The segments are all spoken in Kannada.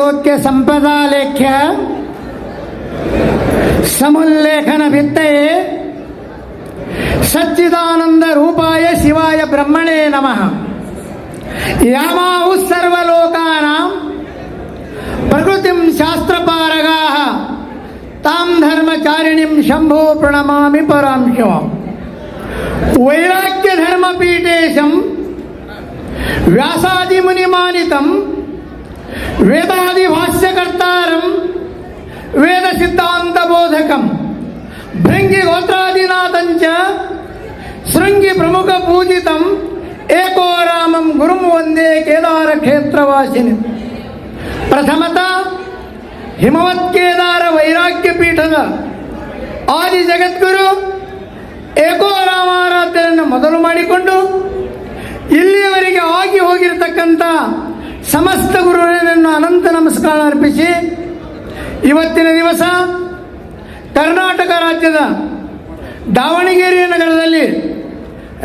लोक्य संपदा लेख्य समुल्लेखन भित्तये सच्चिदानंद रूपाय शिवाय ब्रह्मणे नमः। यामाहु सर्वलोकानां प्रकृतिं शास्त्रपारगाः, तां धर्मचारिणीं शंभो प्रणमामि परां शिवम्। व्यासादि मुनिमानितं ವೇದಾದಿ ಭಾಷ್ಯಕರ್ತಾರಂ ವೇದ ಸಿದ್ಧಾಂತ ಬೋಧಕಂ ಭೃಂಗಿ ಗೋತ್ರಾದಿನಾಥಂಚ ಶೃಂಗಿ ಪ್ರಮುಖ ಪೂಜಿತಂ ಏಕೋ ರಾಮಂ ಗುರುಂ ವಂದೇ ಕೇದಾರ ಕ್ಷೇತ್ರವಾಸಿನಿ ಪ್ರಥಮತ ಹಿಮವತ್ ಕೇದಾರ ವೈರಾಗ್ಯ ಪೀಠದ ಆದಿ ಜಗದ್ಗುರು ಏಕೋ ರಾಮಾರಾಧ್ಯರನ್ನು ಮೊದಲು ಮಾಡಿಕೊಂಡು ಇಲ್ಲಿಯವರೆಗೆ ಆಗಿ ಹೋಗಿರತಕ್ಕಂಥ ಸಮಸ್ತ ಗುರುಗಳನ್ನು ಅನಂತ ನಮಸ್ಕಾರ ಅರ್ಪಿಸಿ. ಇವತ್ತಿನ ದಿವಸ ಕರ್ನಾಟಕ ರಾಜ್ಯದ ದಾವಣಗೆರೆ ನಗರದಲ್ಲಿ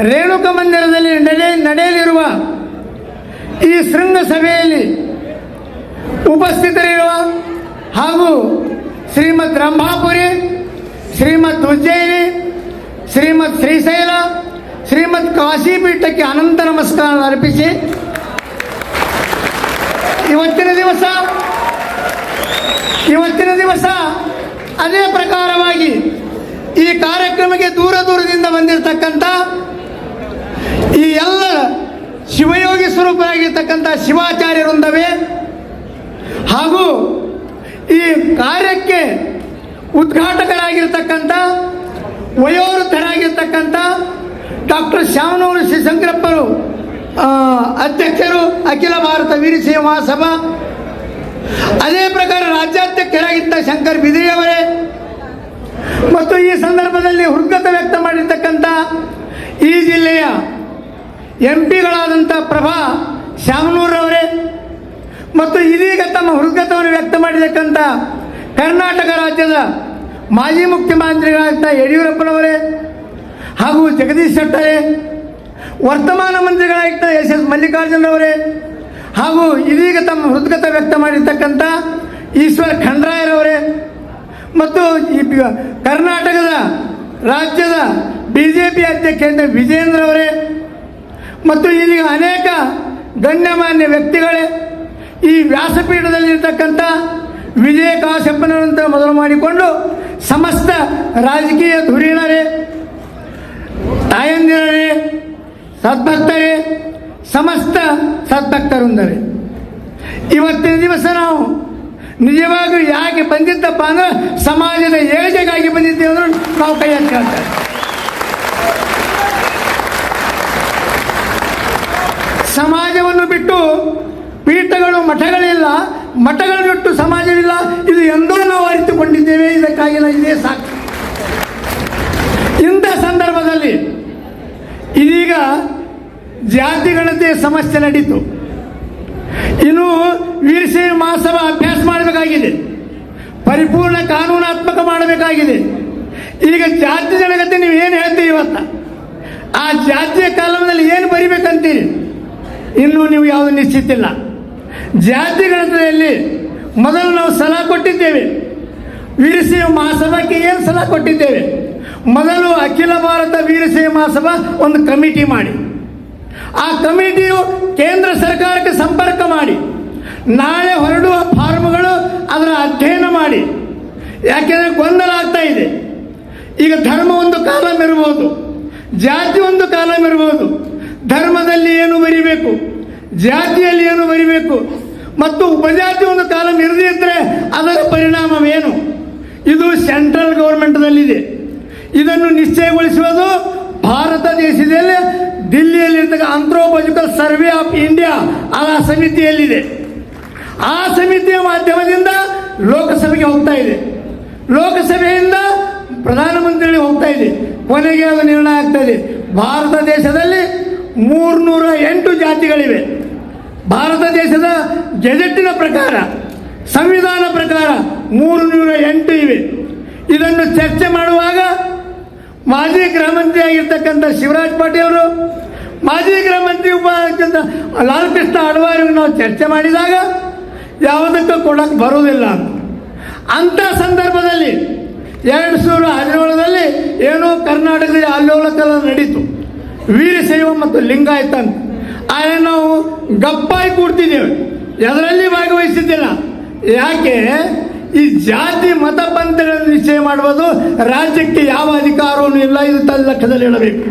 ರೇಣುಕ ಮಂದಿರದಲ್ಲಿ ನಡೆ ನಡೆಯಲಿರುವ ಈ ಶೃಂಗಸಭೆಯಲ್ಲಿ ಉಪಸ್ಥಿತರಿರುವ ಹಾಗೂ ಶ್ರೀಮತ್ ರಂಭಾಪುರಿ ಶ್ರೀಮತ್ ಉಜ್ಜಯಿನಿ ಶ್ರೀಮತ್ ಶ್ರೀಶೈಲ, ಶ್ರೀಮದ್ ಕಾಶಿಪೀಠಕ್ಕೆ ಅನಂತ ನಮಸ್ಕಾರ ಅರ್ಪಿಸಿ. ಇವತ್ತಿನ ದಿವಸ ಇವತ್ತಿನ ದಿವಸ ಅದೇ ಪ್ರಕಾರವಾಗಿ ಈ ಕಾರ್ಯಕ್ರಮಕ್ಕೆ ದೂರ ದೂರದಿಂದ ಬಂದಿರತಕ್ಕಂಥ ಈ ಎಲ್ಲ ಶಿವಯೋಗಿ ಸ್ವರೂಪರಾಗಿರ್ತಕ್ಕಂಥ ಶಿವಾಚಾರ್ಯ ವೃಂದವೇ ಹಾಗೂ ಈ ಕಾರ್ಯಕ್ಕೆ ಉದ್ಘಾಟಕರಾಗಿರ್ತಕ್ಕಂಥ ವಯೋವೃದ್ಧರಾಗಿರ್ತಕ್ಕಂಥ ಅಧ್ಯಕ್ಷರು ಅಖಿಲ ಭಾರತ ವೀರಶೈವ ಮಹಾಸಭಾ ಅದೇ ಪ್ರಕಾರ ರಾಜ್ಯಾಧ್ಯಕ್ಷರಾಗಿದ್ದ ಶಂಕರ್ ಬಿದಿರಿಯವರೇ ಮತ್ತು ಈ ಸಂದರ್ಭದಲ್ಲಿ ಹೃದ್ಗತ ವ್ಯಕ್ತ ಮಾಡಿರ್ತಕ್ಕಂಥ ಈ ಜಿಲ್ಲೆಯ ಎಂ ಪಿಗಳಾದಂಥ ಪ್ರಭಾ ಶಾಮನೂರವರೇ ಮತ್ತು ಇದೀಗ ತಮ್ಮ ಹೃದ್ಗತವನ್ನು ವ್ಯಕ್ತ ಮಾಡಿರ್ತಕ್ಕಂಥ ಕರ್ನಾಟಕ ರಾಜ್ಯದ ಮಾಜಿ ಮುಖ್ಯಮಂತ್ರಿಗಳಾದಂಥ ಯಡಿಯೂರಪ್ಪನವರೇ ಹಾಗೂ ಜಗದೀಶ್ ಶೆಟ್ಟರೇ ವರ್ತಮಾನ ಮಂತ್ರಿಗಳಾಗಿದ್ದ ಎಸ್ ಎಸ್ ಮಲ್ಲಿಕಾರ್ಜುನವರೇ ಹಾಗೂ ಇದೀಗ ತಮ್ಮ ಹೃದ್ಗತ ವ್ಯಕ್ತ ಮಾಡಿರ್ತಕ್ಕಂಥ ಈಶ್ವರ್ ಖಂಡ್ರಾಯರವರೇ ಮತ್ತು ಈ ಕರ್ನಾಟಕದ ರಾಜ್ಯದ ಬಿ ಜೆ ಪಿ ಅಧ್ಯಕ್ಷ ವಿಜೇಂದ್ರ ಅವರೇ ಮತ್ತು ಇದೀಗ ಅನೇಕ ಗಣ್ಯಮಾನ್ಯ ವ್ಯಕ್ತಿಗಳೇ ಈ ವ್ಯಾಸಪೀಠದಲ್ಲಿರ್ತಕ್ಕಂಥ ವಿಜಯ ಕಾಶಪ್ಪನಂತ ಮೊದಲು ಮಾಡಿಕೊಂಡು ಸಮಸ್ತ ರಾಜಕೀಯ ಧುರೀಣರೇ, ತಾಯಂದಿರರೇ ಸದ್ಭಕ್ತರೇ, ಸಮಸ್ತ ಸದ್ಭಕ್ತರುಂದರೆ. ಇವತ್ತಿನ ದಿವಸ ನಾವು ನಿಜವಾಗಿಯೂ ಯಾಕೆ ಬಂದಿದ್ದಪ್ಪ ಅಂದ್ರೆ ಸಮಾಜದ ಏಜೆಗಾಗಿ ಬಂದಿದ್ದೇವೆ ಅಂದ್ರೆ ನಾವು ಕೈ ಹಚ್ಕೊಳ್ತೇವೆ ಸಮಾಜವನ್ನು ಬಿಟ್ಟು ಪೀಠಗಳು ಮಠಗಳಿಲ್ಲ ಮಠಗಳನ್ನು ಬಿಟ್ಟು ಸಮಾಜವಿಲ್ಲ, ಇದು ಎಂದೂ ನಾವು ಅರಿತುಕೊಂಡಿದ್ದೇವೆ ಇದಕ್ಕಾಗಿ ಇದೇ ಸಾಕು. ಇಂಥ ಸಂದರ್ಭದಲ್ಲಿ ಇದೀಗ ಜಾತಿ ಗಣತಿ ಸಮಸ್ಯೆ ನಡೀತು. ಇನ್ನು ವೀರಶೈವ ಮಹಾಸಭ ಅಭ್ಯಾಸ ಮಾಡಬೇಕಾಗಿದೆ. ಪರಿಪೂರ್ಣ ಕಾನೂನಾತ್ಮಕ ಮಾಡಬೇಕಾಗಿದೆ. ಈಗ ಜಾತಿ ಜನಗತಿ ನೀವು ಏನು ಹೇಳ್ತೀವಿ ಇವತ್ತ? ಆ ಜಾತಿಯ ಕಾಲದಲ್ಲಿ ಏನು ಬರಿಬೇಕಂತೀರಿ? ಇನ್ನೂ ನೀವು ಯಾವುದು ನಿಶ್ಚಿತಿಲ್ಲ ಜಾತಿ ಗಣತೆಯಲ್ಲಿ ಮೊದಲು ನಾವು ಸಲಹೆ ಕೊಟ್ಟಿದ್ದೇವೆ. ವೀರಶೈವ ಮಹಾಸಭಾಕ್ಕೆ ಏನು ಸಲಹೆ ಕೊಟ್ಟಿದ್ದೇವೆ? ಮೊದಲು ಅಖಿಲ ಭಾರತ ವೀರಶೈವ ಮಹಾಸಭಾ ಒಂದು ಕಮಿಟಿ ಮಾಡಿ. ಆ ಕಮಿಟಿಯು ಕೇಂದ್ರ ಸರ್ಕಾರಕ್ಕೆ ಸಂಪರ್ಕ ಮಾಡಿ, ನಾಳೆ ಹೊರಡುವ ಫಾರ್ಮ್ಗಳು ಅದರ ಅಧ್ಯಯನ ಮಾಡಿ. ಯಾಕೆಂದರೆ ಗೊಂದಲ ಆಗ್ತಾ ಇದೆ. ಈಗ ಧರ್ಮ ಒಂದು ಕಾಲಂ ಇರ್ಬೋದು, ಜಾತಿ ಒಂದು ಕಾಲಂ ಇರ್ಬೋದು, ಧರ್ಮದಲ್ಲಿ ಏನು ಬರಿಬೇಕು, ಜಾತಿಯಲ್ಲಿ ಏನು ಬರಿಬೇಕು, ಮತ್ತು ಉಪಜಾತಿ ಒಂದು ಕಾಲಂ ಇರದಿದ್ದರೆ ಅದರ ಪರಿಣಾಮವೇನು? ಇದು ಸೆಂಟ್ರಲ್ ಗೌರ್ಮೆಂಟ್ದಲ್ಲಿದೆ. ಇದನ್ನು ನಿಶ್ಚಯಗೊಳಿಸುವುದು ಭಾರತ ದೇಶದಲ್ಲಿ ದಿಲ್ಲಿಯಲ್ಲಿರ್ತಕ್ಕ ಆಂಥ್ರೋಪಾಲಜಿಕಲ್ ಸರ್ವೆ ಆಫ್ ಇಂಡಿಯಾ ಆ ಸಮಿತಿಯಲ್ಲಿದೆ. ಆ ಸಮಿತಿಯ ಮಾಧ್ಯಮದಿಂದ ಲೋಕಸಭೆಗೆ ಹೋಗ್ತಾ ಇದೆ. ಲೋಕಸಭೆಯಿಂದ ಪ್ರಧಾನಮಂತ್ರಿಗಳಿಗೆ ಹೋಗ್ತಾ ಇದೆ. ಕೊನೆಗೆ ಅದು ನಿರ್ಣಯ ಆಗ್ತಾ ಇದೆ. ಭಾರತ ದೇಶದಲ್ಲಿ ಮೂರ್ನೂರ ಎಂಟು ಜಾತಿಗಳಿವೆ. ಭಾರತ ದೇಶದ ಗೆಜೆಟ್ಟಿನ ಪ್ರಕಾರ, ಸಂವಿಧಾನ ಪ್ರಕಾರ ಮೂರು ನೂರ ಎಂಟು ಇವೆ. ಇದನ್ನು ಚರ್ಚೆ ಮಾಡುವಾಗ ಮಾಜಿ ಗೃಹ ಮಂತ್ರಿ ಆಗಿರ್ತಕ್ಕಂಥ ಶಿವರಾಜ್ ಪಾಟೀಲ್ ಅವರು, ಮಾಜಿ ಗೃಹ ಮಂತ್ರಿ ಉಪ ಲಾಲ್ ಕೃಷ್ಣ ಅಡ್ವಾಣಿಗೆ ನಾವು ಚರ್ಚೆ ಮಾಡಿದಾಗ ಯಾವುದಕ್ಕೂ ಕೊಡಕ್ಕೆ ಬರೋದಿಲ್ಲ ಅಂತ ಸಂದರ್ಭದಲ್ಲಿ ಎರಡು ಸಾವಿರ ಹದಿನೇಳರಲ್ಲಿ ಏನೋ ಕರ್ನಾಟಕದಲ್ಲಿ ಅಲ್ಲೋಲಕಲ ನಡೀತು. ವೀರಶೈವ ಮತ್ತು ಲಿಂಗಾಯತ ಅಂತ. ಆದರೆ ನಾವು ಗಪ್ಪಾಗಿ ಕೂಡ್ತಿದ್ದೇವೆ. ಎದರಲ್ಲಿ ಭಾಗವಹಿಸಿದ್ದಿಲ್ಲ. ಯಾಕೆ? ಈ ಜಾತಿ ಮತ ಪಂಥಗಳನ್ನು ನಿಶ್ಚಯ ಮಾಡುವುದು ರಾಜ್ಯಕ್ಕೆ ಯಾವ ಅಧಿಕಾರವೂ ಇಲ್ಲ. ಇದು ತನ್ನ ಲೆಕ್ಕದಲ್ಲಿ ಇಡಬೇಕು.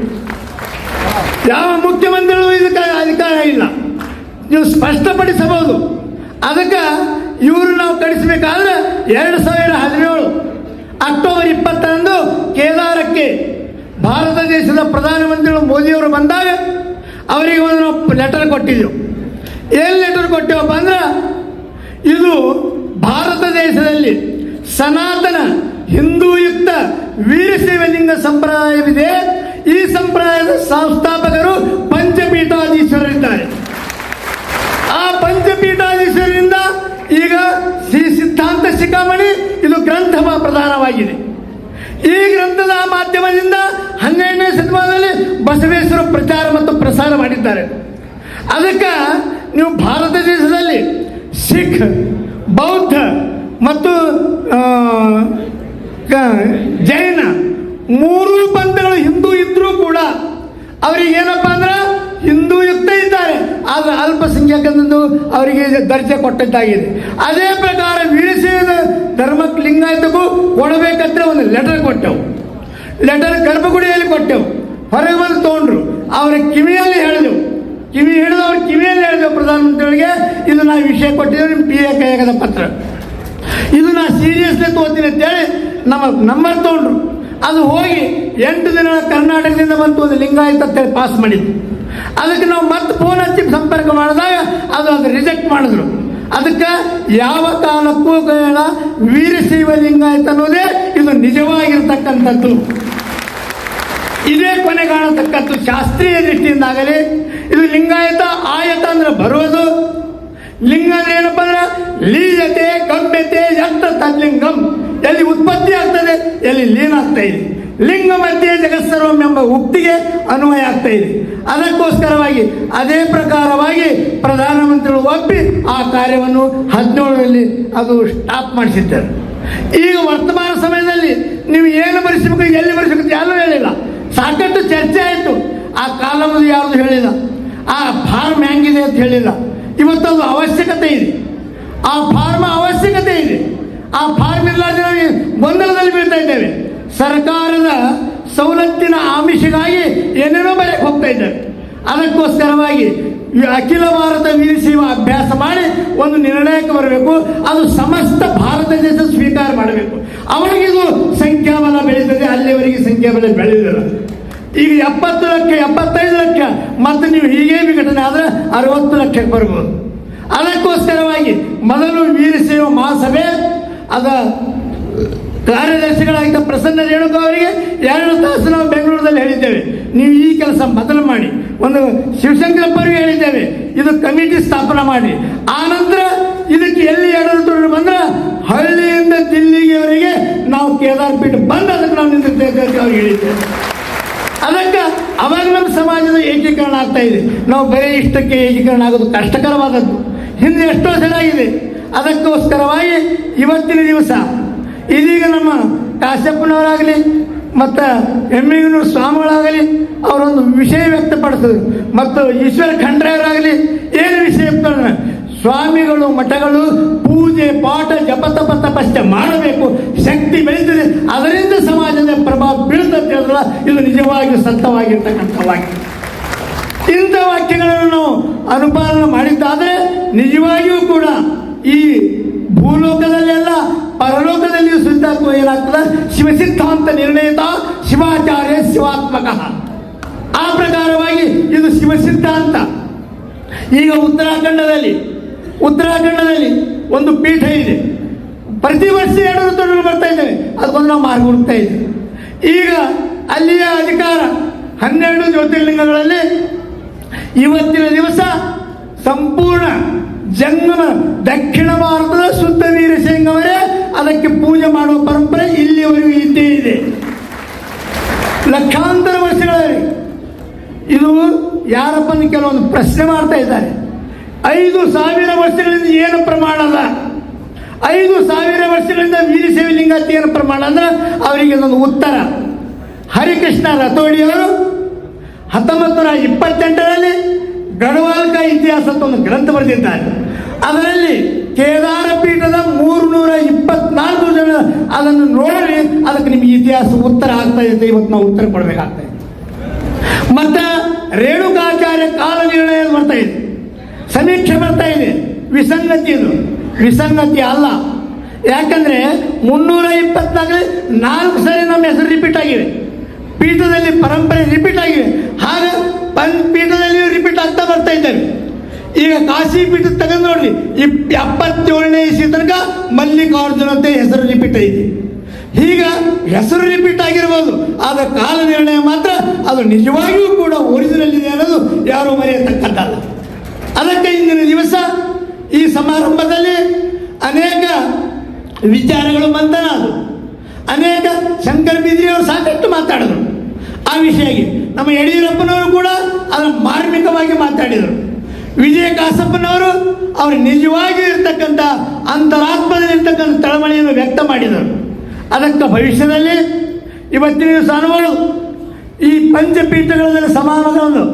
ಯಾವ ಮುಖ್ಯಮಂತ್ರಿಗಳು ಇದಕ್ಕೆ ಅಧಿಕಾರ ಇಲ್ಲ. ನೀವು ಸ್ಪಷ್ಟಪಡಿಸಬಹುದು. ಅದಕ್ಕೆ ಇವರು ನಾವು ಕಳಿಸಬೇಕಾದ್ರೆ ಎರಡು ಸಾವಿರ ಹದಿನೇಳು ಅಕ್ಟೋಬರ್ ಇಪ್ಪತ್ತರಂದು ಕೇದಾರಕ್ಕೆ ಭಾರತ ದೇಶದ ಪ್ರಧಾನಮಂತ್ರಿಗಳು ಮೋದಿಯವರು ಬಂದಾಗ ಅವರಿಗೆ ಒಂದು ಲೆಟರ್ ಕೊಟ್ಟಿದ್ದೆವು ಏನು ಲೆಟರ್ ಕೊಟ್ಟೆವಪ್ಪ ಅಂದ್ರೆ, ಇದು ಭಾರತ ದೇಶದಲ್ಲಿ ಸನಾತನ ಹಿಂದೂಯುಕ್ತ ವೀರಶೈವಲಿಂಗ ಸಂಪ್ರದಾಯವಿದೆ. ಈ ಸಂಪ್ರದಾಯದ ಸಂಸ್ಥಾಪಕರು ಪಂಚಪೀಠಾಧೀಶ್ವರರಿದ್ದಾರೆ ಆ ಪಂಚಪೀಠಾಧೀಶ್ವರರಿಂದ ಈಗ ಶ್ರೀ ಸಿದ್ಧಾಂತ ಶಿಖಾಮಣಿ ಇದು ಗ್ರಂಥ ಪ್ರಧಾನವಾಗಿದೆ. ಈ ಗ್ರಂಥದ ಮಾಧ್ಯಮದಿಂದ ಹನ್ನೆರಡನೇ ಶತಮಾನದಲ್ಲಿ ಬಸವೇಶ್ವರ ಪ್ರಚಾರ ಮತ್ತು ಪ್ರಸಾರ ಮಾಡಿದ್ದಾರೆ. ಅದಕ್ಕೆ ನೀವು ಭಾರತ ದೇಶದಲ್ಲಿ ಸಿಖ್ ಬೌದ್ಧ ಮತ್ತು ಜೈನ ಮೂರು ಪಂಥಗಳು ಹಿಂದೂ ಇದ್ರೂ ಕೂಡ ಅವರಿಗೆ ಏನಪ್ಪ ಅಂದ್ರೆ ಹಿಂದೂ ಯುಕ್ತ ಇದ್ದಾರೆ. ಆದ್ರೆ ಅಲ್ಪಸಂಖ್ಯಾತಂದು ಅವರಿಗೆ ದರ್ಜೆ ಕೊಟ್ಟದ್ದಾಗಿದೆ. ಅದೇ ಪ್ರಕಾರ ವೀರಸೇನ ಧರ್ಮಕ್ಕೆ ಲಿಂಗಾಯತಕ್ಕೂ ಕೊಡಬೇಕಂತ ಒಂದು ಲೆಟರ್ ಕೊಟ್ಟೆವು. ಲೆಟರ್ ಗರ್ಭಗುಡಿಯಲ್ಲಿ ಕೊಟ್ಟೆವು. ಹೊರಗೆ ಬಂದು ತೊಗೊಂಡ್ರು. ಅವರ ಕಿವಿಯಲ್ಲಿ ಹೇಳಿದೆವು. ಕಿವಿ ಹಿಡಿದು ಅವ್ರ ಕಿವಿಯಲ್ಲಿ ಹೇಳಿದೆ ಪ್ರಧಾನಮಂತ್ರಿಗಳಿಗೆ, ಇದು ನಾ ವಿಷಯ ಕೊಟ್ಟಿದ್ದೇವೆ ನಿಮ್ಮ ಪಿ ಎ ಕೈಯಾಗದ ಪತ್ರ. ಇದು ನಾ ಸೀರಿಯಸ್ಲಿ ತೋತೀನಿ ಅಂತೇಳಿ ನಮ್ಮ ನಂಬರ್ ತೊಗೊಂಡ್ರು. ಅದು ಹೋಗಿ ಎಂಟು ದಿನಗಳ ಕರ್ನಾಟಕದಿಂದ ಬಂತು ಒಂದು ಲಿಂಗಾಯತ ಅಂತೇಳಿ ಪಾಸ್ ಮಾಡಿದ್ದು. ಅದಕ್ಕೆ ನಾವು ಮತ್ತೆ ಫೋನ್ ಹಚ್ಚಿ ಸಂಪರ್ಕ ಮಾಡಿದಾಗ ಅದು ಅದು ರಿಜೆಕ್ಟ್ ಮಾಡಿದ್ರು. ಅದಕ್ಕೆ ಯಾವ ಕಾಲಕ್ಕೂ ಕೇಳ ವೀರಶೈವ ಲಿಂಗಾಯತ ಅನ್ನೋದೇ ಇದು ನಿಜವಾಗಿರ್ತಕ್ಕಂಥದ್ದು ಇದೇ ಕೊನೆಗಾಣತಕ್ಕಂಥ ಶಾಸ್ತ್ರೀಯ ದೃಷ್ಟಿಯಿಂದಾಗಲಿ, ಇದು ಲಿಂಗಾಯತ, ಆಯತ ಅಂದ್ರೆ ಬರೋದು ಲಿಂಗ ಅಂದ್ರೆ ಏನಪ್ಪ ಅಂದ್ರೆ ಲೀಯತೆ, ಗಮ್ಯತೆ ಯಂತ್ರ ತದ್ಲಿಂಗಂ. ಎಲ್ಲಿ ಉತ್ಪತ್ತಿ ಆಗ್ತದೆ, ಎಲ್ಲಿ ಲೀನ ಆಗ್ತಾ ಇದೆ. ಲಿಂಗ ಮಧ್ಯೆ ಜಗತ್ಸರ್ವಂ ಎಂಬ ಉಕ್ತಿಗೆ ಅನ್ವಯ ಆಗ್ತಾ ಇದೆ. ಅದಕ್ಕೋಸ್ಕರವಾಗಿ ಅದೇ ಪ್ರಕಾರವಾಗಿ ಪ್ರಧಾನಮಂತ್ರಿಗಳು ಒಪ್ಪಿ ಆ ಕಾರ್ಯವನ್ನು ಹದಿನೇಳರಲ್ಲಿ ಅದು ಸ್ಟಾಪ್ ಮಾಡಿಸಿದ್ದಾರೆ. ಈಗ ವರ್ತಮಾನ ಸಮಯದಲ್ಲಿ ನೀವು ಏನು ಬರೆಸಬೇಕು ಎಲ್ಲಿ ಬರೆಸಬೇಕು ಯಾರೂ ಹೇಳಿಲ್ಲ. ಸಾಕಷ್ಟು ಚರ್ಚೆ ಆಯಿತು. ಆ ಕಾಲಮದು ಯಾವುದು ಹೇಳಿಲ್ಲ. ಆ ಫಾರ್ಮ್ ಹೆಂಗಿದೆ ಅಂತ ಹೇಳಿಲ್ಲ. ಇವತ್ತು ಅದು ಅವಶ್ಯಕತೆ ಇದೆ. ಆ ಫಾರ್ಮ್ ಅವಶ್ಯಕತೆ ಇದೆ. ಆ ಫಾರ್ಮ್ ಇಲ್ಲದೆ ನಾವು ಗೊಂದಲದಲ್ಲಿ ಬೀಳ್ತಾ ಇದ್ದೇವೆ. ಸರ್ಕಾರದ ಸವಲತ್ತಿನ ಆಮಿಷಗಾಗಿ ಏನೇನೋ ಬರೆಯಕ್ಕೆ ಹೋಗ್ತಾ ಇದ್ದಾರೆ. ಅದಕ್ಕೋಸ್ಕರವಾಗಿ ಅಖಿಲ ಭಾರತ ವೀರಶೈವ ಅಭ್ಯಾಸ ಮಾಡಿ ಒಂದು ನಿರ್ಣಯಕ್ಕೆ ಬರಬೇಕು. ಅದು ಸಮಸ್ತ ಭಾರತ ದೇಶ ಸ್ವೀಕಾರ ಮಾಡಬೇಕು. ಅವರಿಗಿದು ಸಂಖ್ಯಾಬಲ ಬೆಳೀತದೆ, ಅಲ್ಲಿವರೆಗೆ ಸಂಖ್ಯಾಬಲ ಬೆಳೆದಿಲ್ಲ. ಈಗ ಎಪ್ಪತ್ತು ಲಕ್ಷ, ಎಪ್ಪತ್ತೈದು ಲಕ್ಷ. ಮತ್ತು ನೀವು ಹೀಗೆ ವಿಘಟನೆ ಆದರೆ ಅರವತ್ತು ಲಕ್ಷಕ್ಕೆ ಬರ್ಬೋದು. ಅದಕ್ಕೋಸ್ಕರವಾಗಿ ಮೊದಲು ವೀರಶೈವ ಮಹಾಸಭೆ, ಅದ ಕಾರ್ಯದರ್ಶಿಗಳಾಗಿದ್ದ ಪ್ರಸನ್ನ ರೇಣುಕ ಅವರಿಗೆ ಎರಡು ತಾಸು ನಾವು ಬೆಂಗಳೂರಲ್ಲಿ ಹೇಳಿದ್ದೇವೆ. ನೀವು ಈ ಕೆಲಸ ಮೊದಲು ಮಾಡಿ. ಒಂದು ಶಿವಶಂಕರಪ್ಪ ಅವರಿಗೆ ಹೇಳಿದ್ದೇವೆ, ಇದು ಕಮಿಟಿ ಸ್ಥಾಪನೆ ಮಾಡಿ. ಆನಂತರ ಇದಕ್ಕೆ ಎಲ್ಲಿ ಎರಡು ಬಂದ್ರೆ ಹಳ್ಳಿಯಿಂದ ದಿಲ್ಲಿಗೆವರೆಗೆ ನಾವು ಕೇದಾರ್ ಪೀಠ ಬಂದು ಅದಕ್ಕೆ ನಾವು ನಿಂತಿದ್ದೇವೆ ಅವ್ರಿಗೆ ಹೇಳಿದ್ದೇವೆ ಅದಕ್ಕೆ ಅವಾಗ ನಮ್ಮ ಸಮಾಜದ ಏಕೀಕರಣ ಆಗ್ತಾ ಇದೆ. ನಾವು ಬರೀ ಇಷ್ಟಕ್ಕೆ ಏಕೀಕರಣ ಆಗೋದು ಕಷ್ಟಕರವಾದದ್ದು. ಹಿಂದೆ ಎಷ್ಟೋ ಚೆನ್ನಾಗಿದೆ ಅದಕ್ಕೋಸ್ಕರವಾಗಿ ಇವತ್ತಿನ ದಿವಸ ಇದೀಗ ನಮ್ಮ ಕಾಶ್ಯಪ್ಪನವರಾಗಲಿ ಮತ್ತು ಎಮ್ಮಿಗನೂರು ಸ್ವಾಮಿಗಳಾಗಲಿ ಅವರೊಂದು ವಿಷಯ ವ್ಯಕ್ತಪಡಿಸಿದ್ರು. ಮತ್ತು ಈಶ್ವರ ಖಂಡ್ರೆಯವರಾಗಲಿ ಏನು ವಿಷಯ? ಸ್ವಾಮಿಗಳು ಮಠಗಳು ಪೂಜೆ, ಪಾಠ, ಜಪ, ತಪ, ತಪಸ್ಸೆ ಮಾಡಬೇಕು. ಶಕ್ತಿ ಬೆಳೀತದೆ ಅದರಿಂದ ಸಮಾಜದ ಪ್ರಭಾವ ಬೀಳ್ತದೆ ಅದಲ್ಲ ಇದು ನಿಜವಾಗಿಯೂ ವಾಕ್ಯ. ಇಂಥ ವಾಕ್ಯಗಳನ್ನು ನಾವು ಅನುಪಾಲನೆ ಮಾಡಿದ್ದಾದರೆ ನಿಜವಾಗಿಯೂ ಕೂಡ ಈ ಭೂಲೋಕದಲ್ಲೆಲ್ಲ ಪರಲೋಕದಲ್ಲಿಯೂ ಸಿದ್ಧ ಏನಾಗ್ತದೆ ಶಿವಸಿದ್ಧಾಂತ ನಿರ್ಣಯಿತ ಶಿವಾಚಾರ್ಯ ಶಿವಾತ್ಮಕ. ಆ ಪ್ರಕಾರವಾಗಿ ಇದು ಶಿವಸಿದ್ಧಾಂತ. ಈಗ ಉತ್ತರಾಖಂಡದಲ್ಲಿ ಉತ್ತರಾಖಂಡದಲ್ಲಿ ಒಂದು ಪೀಠ ಇದೆ. ಪ್ರತಿ ವರ್ಷ ಎರಡು ಋತುಗಳು ಬರ್ತಾ ಇದ್ದೇವೆ. ಅದಕ್ಕೊಂದು ನಾವು ಮಾರ್ಗ ಹುಡುಕ್ತಾ ಇದ್ದೇವೆ. ಈಗ ಅಲ್ಲಿಯ ಅಧಿಕಾರ ಹನ್ನೆರಡು ಜ್ಯೋತಿರ್ಲಿಂಗಗಳಲ್ಲಿ ಇವತ್ತಿನ ದಿವಸ ಸಂಪೂರ್ಣ ಜಂಗಮ ದಕ್ಷಿಣ ಭಾರತದ ಶುದ್ಧ ಅವರೇ ಅದಕ್ಕೆ ಪೂಜೆ ಮಾಡುವ ಪರಂಪರೆ ಇಲ್ಲಿಯವರೆಗೂ ಇದ್ದೇ ಇದೆ. ಲಕ್ಷಾಂತರ ವರ್ಷಗಳಲ್ಲಿ ಇದು ಯಾರಪ್ಪನ ಕೆಲವೊಂದು ಪ್ರಶ್ನೆ ಮಾಡ್ತಾ ಇದ್ದಾರೆ. ಐದು ಸಾವಿರ ವರ್ಷಗಳಿಂದ ಏನು ಪ್ರಮಾಣ ಅಲ್ಲ. ಐದು ಸಾವಿರ ವರ್ಷಗಳಿಂದ ವೀರಶೈವ ಲಿಂಗಾಯತ ಏನು ಪ್ರಮಾಣ ಅಂದ್ರೆ ಅವರಿಗೆ ಒಂದು ಉತ್ತರ. ಹರಿಕೃಷ್ಣ ರಥೋಡಿಯವರು ಹತ್ತೊಂಬತ್ತು ನೂರ ಇಪ್ಪತ್ತೆಂಟರಲ್ಲಿ ಗಡವಾಲ್ಕ ಇತಿಹಾಸ ಒಂದು ಗ್ರಂಥ ಬರೆದಿದ್ದಾರೆ. ಅದರಲ್ಲಿ ಕೇದಾರ ಪೀಠದ ಮೂರು ನೂರ ಇಪ್ಪತ್ನಾಲ್ಕು ಜನ ಅದನ್ನು ನೋಡಿ ಅದಕ್ಕೆ ನಿಮಗೆ ಇತಿಹಾಸ ಉತ್ತರ ಆಗ್ತಾ ಇದೆ ಇವತ್ತು ನಾವು ಉತ್ತರ ಕೊಡಬೇಕಾಗ್ತಾ ಇದೆ. ಮತ್ತೆ ರೇಣುಕಾಚಾರ್ಯ ಕಾಲ ನಿರ್ಣಯ ಬರ್ತಾ ಇದೆ? ಸಮೀಕ್ಷೆ ಬರ್ತಾ ಇದೆ ವಿಸಂಗತಿ ಇದು ವಿಸಂಗತಿ ಅಲ್ಲ. ಯಾಕಂದ್ರೆ ಮುನ್ನೂರ ಇಪ್ಪತ್ನಾಲ್ಕು ನಾಲ್ಕು ಸರಿ ನಮ್ಮ ಹೆಸರು ರಿಪೀಟ್ ಆಗಿವೆ ಪೀಠದಲ್ಲಿ ಪರಂಪರೆ ರಿಪೀಟ್ ಆಗಿವೆ ಹಾಗೆ ಪಂಚ ಪೀಠದಲ್ಲಿಯೂ ರಿಪೀಟ್ ಆಗ್ತಾ ಬರ್ತಾ ಇದ್ದಾರೆ. ಈಗ ಕಾಶಿ ಪೀಠ ತಗೊಂಡು ನೋಡ್ರಿ, ಇಪ್ ಎಪ್ಪತ್ತೇಳನೇ ಇಸಿ ತನಕ ಮಲ್ಲಿಕಾರ್ಜುನತೆ ಹೆಸರು ರಿಪೀಟ್ ಆಗಿದೆ ಈಗ ಹೆಸರು ರಿಪೀಟ್ ಆಗಿರ್ಬೋದು. ಆದ ಕಾಲ ನಿರ್ಣಯ ಮಾತ್ರ ಅದು ನಿಜವಾಗಿಯೂ ಕೂಡ ಒರಿಜಿನಲ್ ಇದೆ ಅನ್ನೋದು ಯಾರೂ ಮರೆಯತಕ್ಕದ್ದಲ್ಲ. ಅದಕ್ಕೆ ಇಂದಿನ ದಿವಸ ಈ ಸಮಾರಂಭದಲ್ಲಿ ಅನೇಕ ವಿಚಾರಗಳು ಮಂಥನ ಅದು ಅನೇಕ ಶಂಕರ್ ಬಿದ್ರಿಯವರು ಸಾಕಷ್ಟು ಮಾತಾಡಿದರು. ಆ ವಿಷಯಕ್ಕೆ ನಮ್ಮ ಯಡಿಯೂರಪ್ಪನವರು ಕೂಡ ಅದನ್ನು ಮಾರ್ಮಿಕವಾಗಿ ಮಾತಾಡಿದರು. ವಿಜಯ ಕಾಸಪ್ಪನವರು ಅವರು ನಿಜವಾಗಿ ಇರ್ತಕ್ಕಂಥ ಅಂತರಾತ್ಮದಲ್ಲಿರ್ತಕ್ಕಂಥ ತಳಮಳಿಯನ್ನು ವ್ಯಕ್ತ ಮಾಡಿದರು. ಅದಕ್ಕೆ ಭವಿಷ್ಯದಲ್ಲಿ ಇವತ್ತಿನ ದಿವಸ ಈ ಪಂಚಪೀಠಗಳಲ್ಲಿ ಒಂದು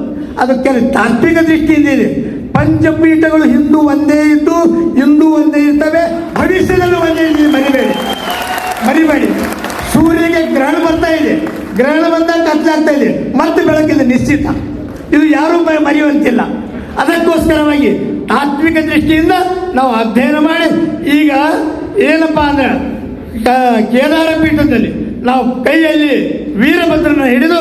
ಅದಕ್ಕೆ ತಾತ್ವಿಕ ದೃಷ್ಟಿಯಿಂದ ಇದೆ. ಪಂಚಪೀಠಗಳು ಹಿಂದೂ ಒಂದೇ ಇದ್ದು, ಹಿಂದೂ ಒಂದೇ ಇರ್ತವೆ. ಭವಿಷ್ಯದಲ್ಲೂ ಒಂದೇ ಇದೆ ಮರಿಬೇಡಿ. ಮರಿಬೇಡಿ. ಸೂರ್ಯಗೆ ಗ್ರಹಣ ಬರ್ತಾ ಇದೆ. ಗ್ರಹಣ ಬಂದಾಗ ಕತ್ಲಾಗ್ತಾ ಇದೆ. ಮತ್ತೆ ಬೆಳಕಿದೆ ನಿಶ್ಚಿತ. ಇದು ಯಾರೂ ಮರೆಯುವಂತಿಲ್ಲ. ಅದಕ್ಕೋಸ್ಕರವಾಗಿ ತಾತ್ವಿಕ ದೃಷ್ಟಿಯಿಂದ ನಾವು ಅಧ್ಯಯನ ಮಾಡಿ, ಈಗ ಏನಪ್ಪ ಅಂದ್ರೆ ಕೇದಾರ ಪೀಠದಲ್ಲಿ ನಾವು ಕೈಯಲ್ಲಿ ವೀರಭದ್ರನ ಹಿಡಿದು